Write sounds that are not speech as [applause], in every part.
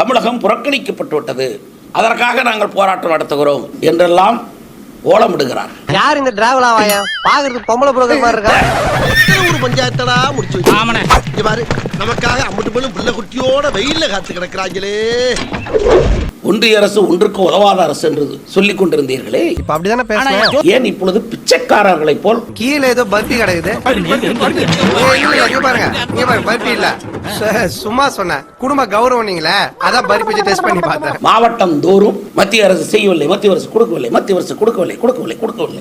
தமிழகம் புறக்கணிக்கப்பட்டு விட்டது அதற்காக நாங்கள் போராட்டம் நடத்துகிறோம் என்றெல்லாம் ஓலமிடுகிறார். யார் இந்த டிராவல் ஆவாயா? பாக்குறதுக்கு பொம்பளை புரோக்கர் மாதிரி இருக்கா? ஒரு பஞ்சாயத்தடா முடிச்சு வச்சு. இங்க பாரு நமக்காக அம்பட்டு பெண்ணும் பிள்ளை குட்டியோட வெயில்ல காத்து கிடக்குறாங்களே. ஒன்றிய அரசு ஒன்றுக்கு உதவாத அரசு என்று சொல்லிக் கொண்டிருந்தீர்களே. இப்ப அப்படிதானே பேசுறேன்? ஏன் இப்பொழுது பிச்சைக்காரர்களைப் போல்? கீழே ஏதோ பர்பி கிடக்குது. ஏய், இல்ல, இங்க பாருங்க. இங்க பாருங்க பர்பி இல்ல. சும்மா சொன்னேன். குடும்ப கௌரவம் நீங்களே. அதான் பர்பி டெஸ்ட் பண்ணி பார்த்தேன். மாவட்டம் தோறும் மத்திய அரசு செய்யவில்லை மத்திய அரசு கொடுக்கவில்லை மத்திய அரசு கொடுக்கவில்லை கொடுக்கவில்லை கொடுக்கவில்லை.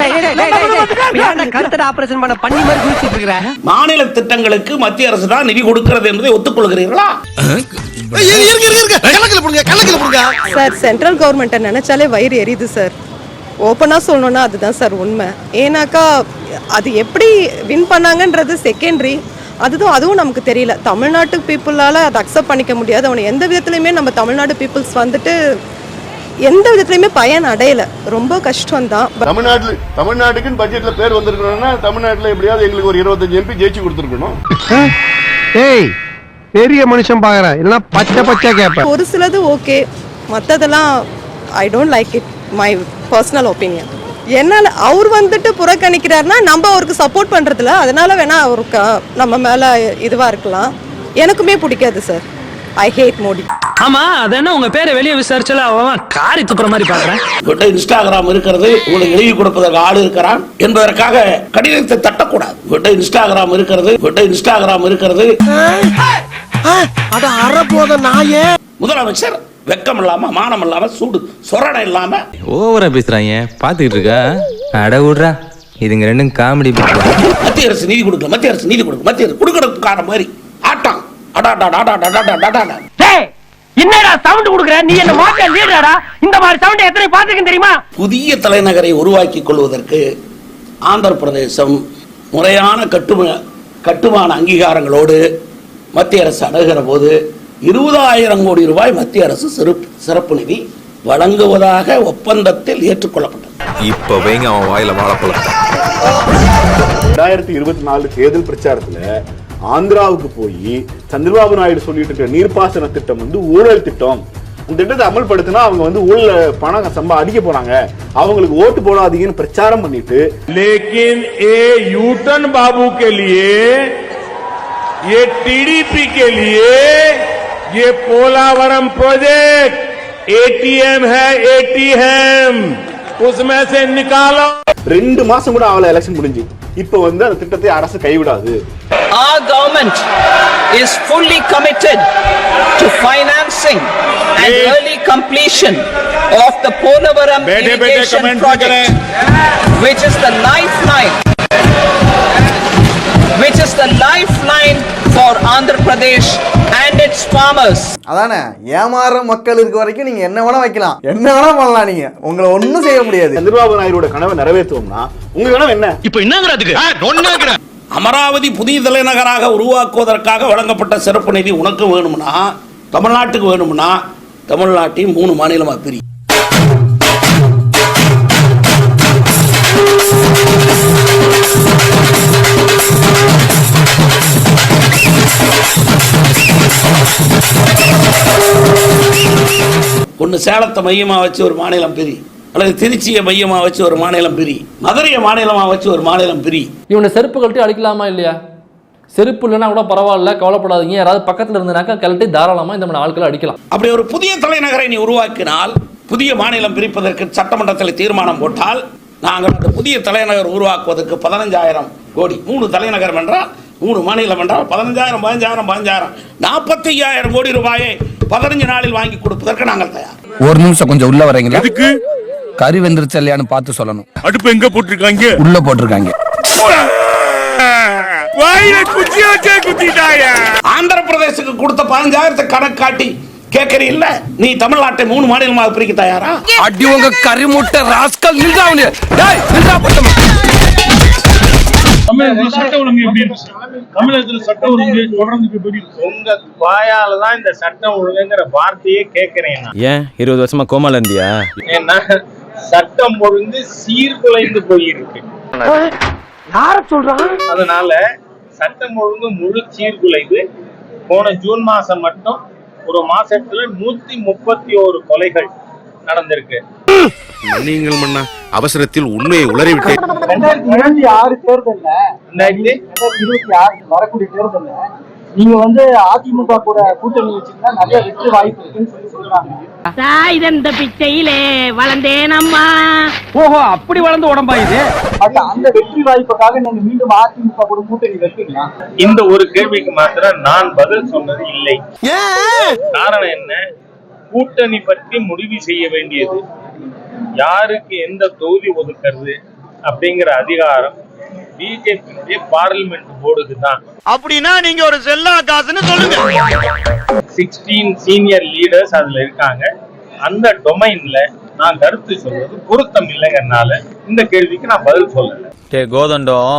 கருத்தட ஆபரேஷன் பண்ண பண்ணி மாதிரி குளிச்சிட்டு இருக்கிறேன் மாநில திட்டங்களுக்கு மத்திய அரசு தான் நிதி கொடுக்கிறது என்பதை ஒத்துக்கொள்கிறீர்களா? சார் சென்ட்ரல் கவர்மெண்ட்டை நினைச்சாலே வயிறு எரியுது சார். ஓப்பனாக சொல்லணும்னா அதுதான் சார் உண்மை. ஏன்னாக்கா அது எப்படி வின் பண்ணாங்கன்றது செகண்டரி அதுவும் அதுவும் நமக்கு தெரியல. தமிழ்நாட்டு பீப்புளால் அதை அக்செப்ட் பண்ணிக்க முடியாது. அவனை எந்த விதத்துலையுமே நம்ம தமிழ்நாடு பீப்புள்ஸ் வந்துட்டு எந்த விதத்துலையுமே பயன் அடையல. ரொம்ப கஷ்டம்தான். தமிழ்நாட்டுல தமிழ்நாட்டுக்குன்னு பட்ஜெட்ல பேர் வந்திருக்கணும்னா தமிழ்நாட்டுல எப்படியாவது எங்களுக்கு ஒரு இருபத்தஞ்சு எம்பி ஜெயிச்சு கொடுத்துருக்கணும். ஏய் பெரிய மனுஷன் பாக்குறேன். இல்லைன்னா பச்சை பச்சை கேப்பேன் ஒரு சிலது ஓகே மற்றதெல்லாம் I don't like it my personal opinion என்னால் அவர் வந்துட்டு புறக்கணிக்கிறாருன்னா நம்ம அவருக்கு சப்போர்ட் பண்ணுறதில்ல அதனால வேணா அவருக்கு நம்ம மேலே இதுவாக இருக்கலாம். எனக்குமே பிடிக்காது சார் ஐ ஹேட் மோடி ஆமா அது என்ன? உங்க பேரை வெளியே விசாரிச்சால அவன் காரி துப்புற மாதிரி பாக்குறேன். இன்ஸ்டாகிராம் இருக்கிறது உங்களுக்கு எழுதி கொடுப்பதற்கு ஆள் இருக்கிறான் என்பதற்காக கடிதத்தை தட்டக்கூடாது. இன்ஸ்டாகிராம் இருக்கிறது இன்ஸ்டாகிராம் இருக்கிறது. அட அற போத நாயே. முதலமைச்சர் வெக்கம் இல்லாம மானம் இல்லாம சூடு சொரணை இல்லாம. ஓவரா பேசுறாங்க. பாத்துக்கிட்டு இருக்கா? அட விடுறா. இதுங்க ரெண்டும் காமெடி மத்திய அரசு நிதி கொடுக்கல மத்திய அரசு நிதி கொடுக்கல மத்திய அரசு கொடுக்கறதுக்கான மாதிரி. ஆட்டம் அடாடா டாடா டாடா டாடா என்னடா சவுண்ட் குடுக்குற? நீ என்ன மாட்ட லீடரா இந்த மாதிரி சவுண்ட் எத்தனை பாத்துக்கன்னு தெரியுமா? புதிய தலைநகரை உருவாக்கிக் கொள்வதற்கு ஆந்திர பிரதேசம் முறையான கட்டும கட்டுமான அங்கீகாரங்களோடு மத்திய அரசு அணுகிற போது இருபதாயிரம் கோடி ரூபாய் மத்திய அரசு சிறப்பு நிதி வழங்குவதாக ஒப்பந்தத்தில் ஏற்றுக்கொள்ளப்பட்டது. இப்ப அவன் வாயில வாழப்பழம். ரெண்டாயிரத்தி இருபத்தி நாலு தேர்தல் பிரச்சாரத்தில் ஆந்திராவுக்கு போய் சந்திரபாபு நாயுடு சொல்லிட்டு இருக்கிற நீர்ப்பாசன திட்டம் வந்து ஊழல் திட்டம். அந்த திட்டத்தை அமல்படுத்தினா அவங்க வந்து ஊழல பணம் சம்பா அடிக்க போனாங்க அவங்களுக்கு ஓட்டு போடாதீங்கன்னு பிரச்சாரம் பண்ணிட்டு லேக்கின் ஏ யூட்டன் பாபு கே ये टीडीपी के लिए ये पोलावरम प्रोजेक्ट एटीएम है एटीएम उसमें से निकालो ரெண்டு மாசம் கூட ஆகல எலெக்ஷன் முடிஞ்சு இப்ப வந்து அந்த திட்டத்தை அரசு கைவிடாது Our government is fully committed to financing and Hey. early completion of the Polavaram बैठे बैठे irrigation comment project, which is the lifeline, which is the lifeline for Andhra Pradesh and its farmers. அதானே ஏமாறுற மக்கள் இருக்க வரைக்கும் நீங்க என்ன வேணா வைக்கலாம். என்ன வேணா பண்ணலாம் நீங்க. உங்களை ஒண்ணும் செய்ய முடியாது. சந்திரபாபு நாயுடோட கனவை நிறைவேற்றுவோம்னா உங்க கனவு என்ன? இப்ப என்னங்கிறதுக்கு அமராவதி புதிய தலைநகராக உருவாக்குவதற்காக வழங்கப்பட்ட சிறப்பு நிதி உனக்கு வேணும்னா தமிழ்நாட்டுக்கு வேணும்னா தமிழ்நாட்டையும் மூணு மாநிலமா பிரி. ஒன்று சேலத்தை மையமாக வச்சு ஒரு மாநிலம் பிரி. அல்லது திருச்சியை மையமாக வச்சு ஒரு மாநிலம் பிரி. மதுரையை மாநிலமாக வச்சு ஒரு மாநிலம் பிரி. இவனை செருப்பு கழட்டி அடிக்கலாமா இல்லையா? செருப்பு இல்லைன்னா கூட பரவாயில்ல கவலைப்படாதீங்க. யாராவது பக்கத்துல இருந்தனாக்கா கழட்டி தாராளமா இந்த மாதிரி ஆட்களை அடிக்கலாம். அப்படி ஒரு புதிய தலைநகரை நீ உருவாக்கினால் புதிய மாநிலம் பிரிப்பதற்கு சட்டமன்றத்தில் தீர்மானம் போட்டால் நாங்கள் அந்த புதிய தலைநகர் உருவாக்குவதற்கு பதினஞ்சாயிரம் கோடி. மூணு தலைநகரம் என்றால் மூணு மாநிலம் என்றால் பதினஞ்சாயிரம் பதினஞ்சாயிரம் பதினஞ்சாயிரம். நாற்பத்தி ஐயாயிரம் கோடி ரூபாயை பதினஞ்சு நாளில் வாங்கி கொடுப்பதற்கு நாங்கள் தயார். ஒரு நிமிஷம் கொஞ்சம் உள்ள வரீங்களா? கறி வெந்துருச்சு இல்லையான்னு பார்த்து சொல்லணும். அடுப்பு எங்க போட்டிருக்காங்க? உள்ள போட்டிருக்காங்க. ஆந்திர பிரதேசத்துக்கு கொடுத்த பதினஞ்சாயிரத்தை கணக்கு காட்டி கேட்கறீ இல்ல? நீ தமிழ்நாட்டை மூணு மாநிலமாக பிரிக்க தயாரா? அடி உங்க கறி முட்டை ராஸ்கல் அவனு. டேய் நின்றா பட்டமா தமிழகத்துல சட்ட ஒழுங்கு எப்படி? இருக்கு தமிழகத்துல சட்ட ஒழுங்கு தொடர்ந்து எப்படி உங்க வாயால தான் இந்த சட்டம் ஒழுங்குங்கிற வார்த்தையே கேட்கிறேன் ஏன்? இருபது வருஷமா கோமால இருந்தியா? ஏன்னா சட்டம் ஒழுங்கு சீர்குலைந்து போயிருக்கு. யார சொல்றான் அதனால சட்டம் ஒழுங்கு முழு சீர்குலைவு. போன ஜூன் மாசம் மட்டும் ஒரு மாசத்துல நூத்தி முப்பத்தி ஒரு கொலைகள் நடந்திருக்கு. மன்னியுங்கள் மன்னா அவசரத்தில் உண்மையை உளறிவிட்டேன் ரெண்டாயிரத்தி இருபத்தி ஆறு தேர்தல்ல ரெண்டாயிரத்தி ரெண்டாயிரத்தி இருபத்தி ஆறு வரக்கூடிய தேர்தல்ல நீங்க வந்து அதிமுக கூட கூட்டணி வச்சீங்கன்னா நிறைய வெற்றி வாய்ப்பு இருக்குன்னு சொல்லி சொல்றாங்க. தாய் தந்த பிச்சையிலே வளர்ந்தேன் அம்மா. ஓஹோ அப்படி வளர்ந்து உடம்பா இது? அந்த வெற்றி வாய்ப்புக்காக நீங்க மீண்டும் அதிமுக கூட கூட்டணி வைப்பீங்களா? இந்த ஒரு கேள்விக்கு மாத்திரம் நான் பதில் சொன்னது இல்லை. காரணம் என்ன? கூட்டணி பற்றி முடிவு செய்ய வேண்டியது யாருக்கு எந்த தொகுதி ஒதுக்குறது அப்படிங்கிற அதிகாரம் பிஜேபியினுடைய பார்லிமெண்ட் போர்டுக்கு தான். அப்படின்னா நீங்க ஒரு செல்லா காசுன்னு சொல்லுங்க. சிக்ஸ்டீன் சீனியர் லீடர்ஸ் அதுல இருக்காங்க. அந்த டொமைன்ல நான் கருத்து சொல்றது பொருத்தம் இல்லைங்கிறனால இந்த கேள்விக்கு நான் பதில் சொல்லல. டே கோதண்டம்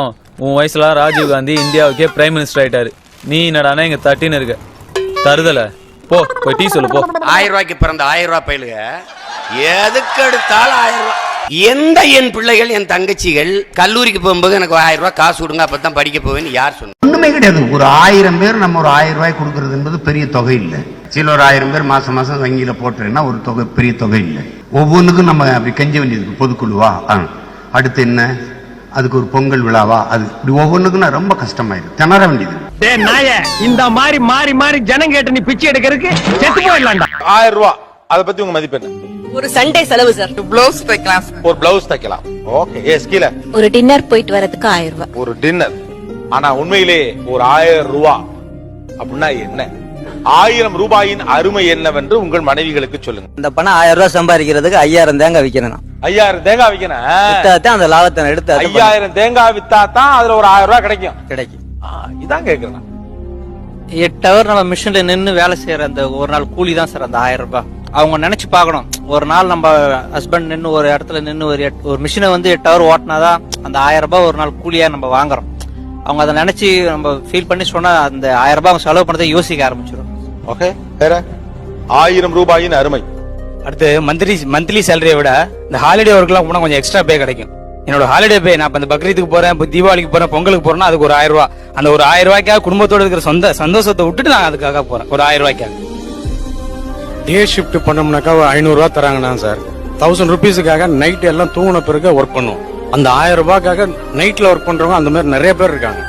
உன் வயசுல ராஜீவ் காந்தி இந்தியாவுக்கே பிரைம் மினிஸ்டர் ஆயிட்டாரு. நீ என்னடானா இங்க தட்டின்னு இருக்க. தருதல. போ போய் டீ சொல்லு போ. ஆயிரம் ரூபாய்க்கு பிறந்த ஆயிரம் ரூபாய் பயிலுக எதுக்கு எடுத்தாலும் ஆயிரம் ரூபாய் எந்த என் பிள்ளைகள் என் தங்கச்சிகள் கல்லூரிக்கு போகும்போது எனக்கு ஆயிரம் ரூபாய் காசு கொடுங்க அப்பதான் படிக்க போவேன்னு யார் சொன்னா? ஒண்ணுமே கிடையாது. ஒரு ஆயிரம் பேர் நம்ம ஒரு ஆயிரம் ரூபாய் கொடுக்கறது என்பது பெரிய தொகை இல்லை. சில ஒரு ஆயிரம் பேர் மாசம் மாசம் வங்கியில போட்டுறேன்னா ஒரு தொகை பெரிய தொகை இல்லை. ஒவ்வொன்றுக்கும் நம்ம அப்படி கெஞ்ச வேண்டியது பொதுக்குழுவா? ஆ. அடுத்து என்ன? அதுக்கு ஒரு பொங்கல் விழாவா? அது இப்படி ஒவ்வொன்றுக்கும் நான் ரொம்ப கஷ்டமாயிருக்கு திணற வேண்டியது. நாய இந்த மாதிரி மாறி மாறி ஜனம் கேட்டு நீ பிச்சை எடுக்கிறதுக்கு செத்து போயிடலாம்டா. ஆயிரம் ரூபாய் அதை பத்தி உங்க மதிப்பு என்ன? ஒரு சண்டே செலவு சார் ப்ளவுஸ் தைக்கலாம் ஒரு பிளவுஸ் தைக்கலாம். ஓகே எஸ் கீழே. ஒரு டின்னர் போயிட்டு வரதுக்கு ஆயிரம் ரூபாய். ஒரு டின்னர் ஆனா உண்மையிலே ஒரு ஆயிரம் ரூபாய் அப்படின்னா என்ன? ஆயிரம் ரூபாயின் அருமை என்னவென்று உங்கள் மனைவிகளுக்கு சொல்லுங்க இந்த பணம் ஆயிரம் ரூபாய் சம்பாதிக்கிறதுக்கு ஐயாயிரம் தேங்காய் விற்கணும் ஐயாயிரம் தேங்காய் விற்கணும் அந்த லாபத்தை எடுத்து ஐயாயிரம் தேங்காய் வித்தா தான் அதுல ஒரு ஆயிரம் ரூபாய் கிடைக்கும். கிடைக்கும். இதான் கேக்குறேன் எட்டு ஹவர் நம்ம மிஷின்ல நின்று வேலை செய்யற அந்த ஒரு நாள் கூலி தான் சார் அந்த ஆயிரம் ரூபாய். அவங்க நினைச்சு பார்க்கணும். ஒரு நாள் நம்ம ஹஸ்பண்ட் நின்று ஒரு இடத்துல நின்று ஒரு எட்- ஒரு மிஷினை வந்து எட்டு ஹவர் ஓட்டினாதான் அந்த ஆயிரம் ரூபாய் ஒரு நாள் கூலியா நம்ம வாங்குறோம். அவங்க அதை நினைச்சு நம்ம ஃபீல் பண்ணி சொன்னா அந்த ஆயிரம் ரூபாய் அவங்க செலவு பண்ணதை யோசிக்க ஆரம்பிச்சிடும் ஓகே வேற? ஆயிரம் ரூபாயின் அருமை. அடுத்து மந்த்லி மந்த்லி சேலரியை விட இந்த ஹாலிடே ஒர்க்லாம் போனால் கொஞ்சம் எக்ஸ்ட்ரா பே கிடைக்கும். என்னோட ஹாலிடே பே நான் இப்போ இந்த பக்ரீத்துக்கு போறேன் இப்போ தீபாவளிக்கு போறேன் பொங்கலுக்கு போறேன்னா அதுக்கு ஒரு ஆயிரம் ரூபாய். அந்த ஒரு ஆயிரம் ரூபாய்க்காக குடும்பத்தோட இருக்கிற சொந்த சந்தோஷத்தை விட்டுட்டு நான் அதுக்காக போறேன். ஒரு ஆயிரம் ரூபாய்க்காக. டே ஷிஃப்ட் பண்ணோம்னாக்கா ஐநூறுரூவா தராங்கண்ணா சார். தௌசண்ட் ருபீஸுக்காக நைட் எல்லாம் தூங்கின பிறகு ஒர்க் பண்ணுவோம். அந்த ஆயிரம் ரூபாய்க்காக நைட்டில் ஒர்க் பண்ணுறவங்க அந்த மாதிரி நிறைய பேர் இருக்காங்க.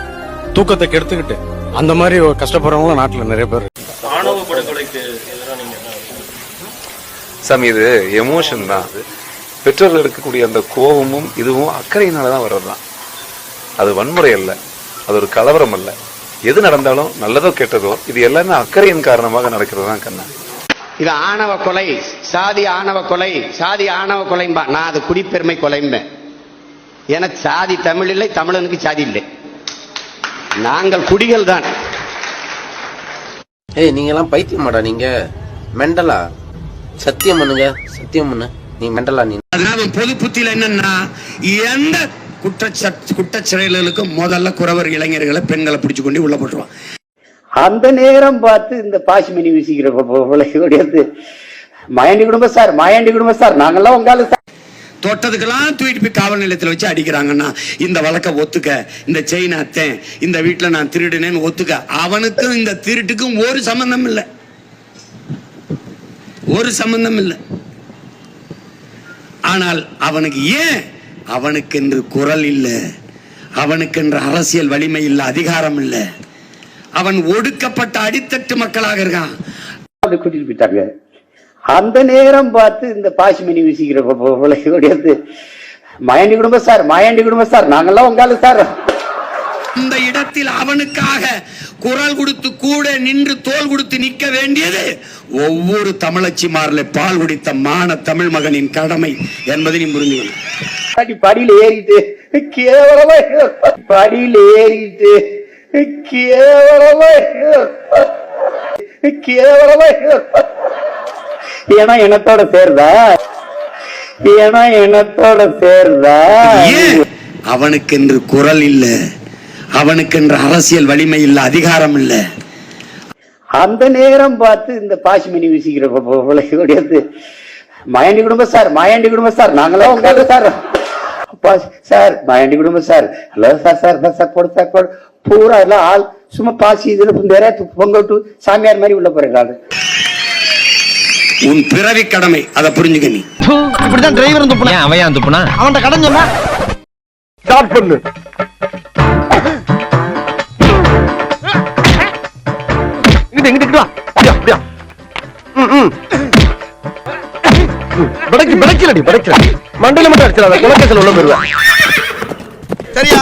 தூக்கத்தை கெடுத்துக்கிட்டு அந்த மாதிரி கஷ்டப்படுறவங்களும் நாட்டில் நிறைய பேர் சாமி இது எமோஷன் தான். பெற்றோர்கள் இருக்கக்கூடிய அந்த கோபமும் இதுவும் அக்கறையினால தான் வர்றது தான் அது வன்முறை அல்ல. அது ஒரு கலவரம் அல்ல. எது நடந்தாலும் நல்லதோ கெட்டதோ இது எல்லாமே அக்கறையின் காரணமாக நடக்கிறது தான் கண்ணா. இது ஆணவ கொலை சாதி ஆணவ கொலை சாதி ஆணவ கொலைம்பா. நான் அது குடிப்பெருமை கொலைம்பேன் எனக்கு சாதி தமிழ் இல்லை தமிழனுக்கு சாதி இல்லை. நாங்கள் குடிகள் தான். ஏய் நீங்க எல்லாம் பைத்தியமாடா நீங்க. மெண்டலா? சத்தியம் பண்ணுங்க சத்தியம் பண்ணு. நீ மெண்டலா நீ. அதனால பொது புத்தியில என்னன்னா எந்த குற்றச்ச குற்றச்செயல்களுக்கும் முதல்ல குறவர் இளைஞர்களை பெண்களை பிடிச்சு கொண்டு உள்ள போட்டுருவான். அந்த நேரம் பார்த்து இந்த பாசிமணி வீசிக்கிற பிள்ளைகளுடைய மாயாண்டி குடும்பம் சார் மாயாண்டி குடும்பம் சார் நாங்கெல்லாம் உங்கால சார் தொட்டதுக்கெல்லாம் தூக்கிட்டு போய் காவல் நிலையத்தில் வச்சு அடிக்கிறாங்கன்னா இந்த வழக்க ஒத்துக்க இந்த செயின் அத்தேன் இந்த வீட்டுல நான் திருடினேன்னு ஒத்துக்க. அவனுக்கும் இந்த திருட்டுக்கும் ஒரு சம்பந்தம் இல்லை. ஒரு சம்பந்தம் இல்லை. ஆனால் அவனுக்கு ஏன்? அவனுக்கென்று குரல் இல்லை. அவனுக்கென்று அரசியல் வலிமை இல்லை அதிகாரம் இல்லை. அவன் ஒடுக்கப்பட்ட அடித்தட்டு மக்களாக இருக்கான். கூட்டிட்டு போயிட்டாங்க. அந்த நேரம் பார்த்து இந்த பாசிமணி வீசிக்கிற பிள்ளைகளுடைய மாயாண்டி குடும்பம் சார் மாயாண்டி குடும்பம் சார் நாங்கெல்லாம் உங்கால சார். அந்த இடத்தில் அவனுக்காக குரல் கொடுத்து கூட நின்று தோல் கொடுத்து நிற்க வேண்டியது ஒவ்வொரு தமிழச்சிமாரில் பால் குடித்த மான தமிழ் மகனின் கடமை என்பதை நீ புரிஞ்சுக்கணும் படியில ஏறிட்டு கேவலமா படியில ஏறிட்டு கேவலமா [laughs] கேவலமா ஏன்னா இனத்தோட சேர்தா ஏன்னா இனத்தோட சேர்தா ஏன்? அவனுக்கென்று குரல் இல்ல. அவனுக்கென்று அரசியல் வலிமை இல்ல அதிகாரம் இல்ல. அந்த நேரம் பார்த்து இந்த பாசிமணி வீசிக்கிற பிள்ளைகளுடைய மாயாண்டி குடும்பம் சார் மாயாண்டி குடும்பம் சார் நாங்களாம் உங்கால சார். சார் மாயாண்டி குடும்பம் sir. Hello sir sir sir sir போடு சார் போடு. பூரா எல்லாம் ஆள் சும்மா பாசி இதுல நிறைய பொங்கல் விட்டு சாமியார் மாதிரி உள்ள போறாங்க உன் பிறவி கடமை அதை புரிஞ்சுக்க நீ. இப்படிதான் டிரைவர் துப்புனா. அவன் துப்புனா? அவன்கிட்ட கடன் சொன்னா. ஸ்டார்ட் பண்ணு. மண்டையில மட்டும் அடிச்சிடாத குலக்கேசல் உள்ள போயிருவேன் சரியா?